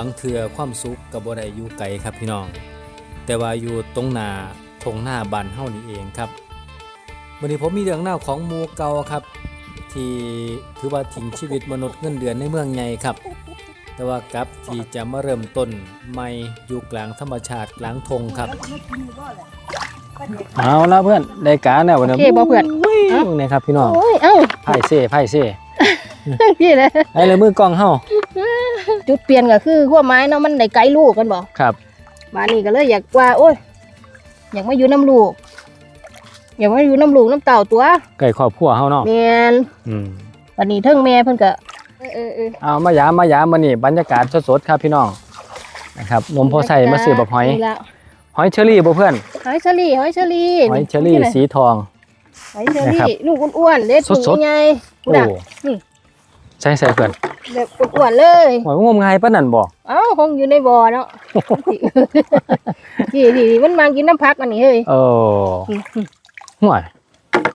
บางเทื่อความสุขกับบ่ได้อยู่ไกลครับพี่น้อง แต่ว่าอยู่ตรงหน้าทงหน้าบ้านเฮานี่เองครับวันนี้ผมมีเรื่องเล่าวของหมู่เก่าครับ ที่ถือว่าทิ้งชีวิตมนุษย์เงินเดือนในเมืองใหญ่ครับ แต่ว่ากลับที่จะมาเริ่มต้นใหม่อยู่กลางธรรมชาติกลางทงครับเอาละเพื่อนได้การแล้ววันนี้โอเคบ่เพื่อนเอ้าเนี่ยครับพี่น้องโอ้ย เอ้าไพ่เซ่ไพ่เซ่พี่เลยไอ้เลยมือกล้องเฮา จุดเปลี่ยนก็คือขั้วไม้เนาะมันได้ไกลลูกกันบ่ครับบ้านนี้ก็เลยอยากว่าโอ้ยอยากมาอยู่น้ำลูก อยากมาอยู่น้ำลูกน้ำเต่าตัวไก่ครอบครัวเฮาเนาะแม่นอืมวันนี้เทิงแม่เพิ่นก็เออเออเออเอามายามมายามมานี่บรรยากาศสดๆครับพี่น้องนะครับนมโพใส่มาซื้อบักหอยนี่ละหอยเชอรี่บ่เพื่อนหอยเชอรี่หอยเชอรี่หอยเชอรี่นี่แหละสีทอง หอยเชอนะครับรี่ลูกอ้วนๆเล็ดสดๆ ถุงใหญ่ๆโอ้น่ะนี่ใช่ใส่เพื่อน แบบอ้วนๆเลยหอยงมงายปานนั่นบ่เอ้าคงอยู่ในบ่อเนาะที่ที่มันมากินน้ำพักอันนี้เฮ้ยเออห่วย